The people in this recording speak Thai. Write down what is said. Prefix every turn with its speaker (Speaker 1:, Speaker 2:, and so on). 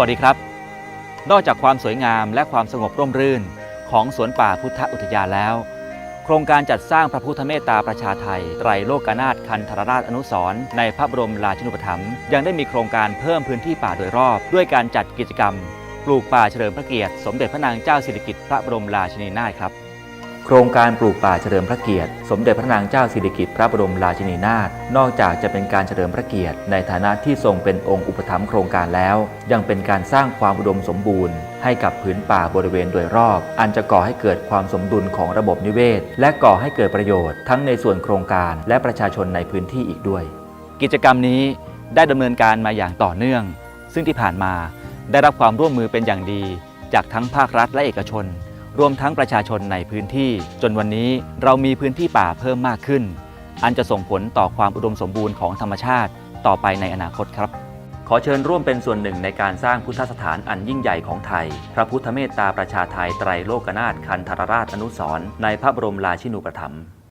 Speaker 1: วัสดีครับ นอกจากความสวยงามและความสงบร่มรื่นของสวนป่าพุทธอุทยานแล้ว โครงการจัดสร้างพระพุทธเมตตาประชาไทยไตรโลกนาถคันธรราชอนุสรณ์ในพระบรมราชินูปถัมภ์ยังได้มีโครงการเพิ่มพื้นที่ป่าโดยรอบ ด้วยการจัดกิจกรรม ปลูกป่าเฉลิมพระเกียรติ สมเด็จพระนางเจ้าสิริกิติ์พระบรมราชินีนาถครับ ครงการปลูกป่าเฉลิมพระเกียรติ สมเด็จพระนางเจ้าสิริกิติ์พระบรมราชินีนาถนอกจากจะเป็นการเฉลิมพระเกียรติ ในฐานะที่ทรงเป็นองค์อุปถัมภ์โครงการแล้ว ยังเป็นการสร้างความอุดมสมบูรณ์ ให้กับผืนป่าบริเวณโดยรอบ อันจะก่อให้เกิดความสมดุลของระบบนิเวศ และก่อให้เกิดประโยชน์ ทั้งในส่วนโครงการและประชาชนในพื้นที่อีกด้วย กิจกรรมนี้ได้ดำเนินการมาอย่างต่อเนื่อง ซึ่งที่ผ่านมาได้รับความร่วมมือเป็นอย่างดี จากทั้งภาครัฐและเอกชน รวมทั้งประชาชนในพื้นที่ จนวันนี้เรามีพื้นที่ป่าเพิ่มมากขึ้น อันจะส่งผลต่อความอุดมสมบูรณ์ของธรรมชาติต่อไปในอนาคตครับ ขอเชิญร่วมเป็นส่วนหนึ่งในการสร้างพุทธสถานอันยิ่งใหญ่ของไทย พระพุทธเมตตาประชาไทยไตรโลกนาถคันธรราชอนุสรในพระบรมราชินูปถัมภ์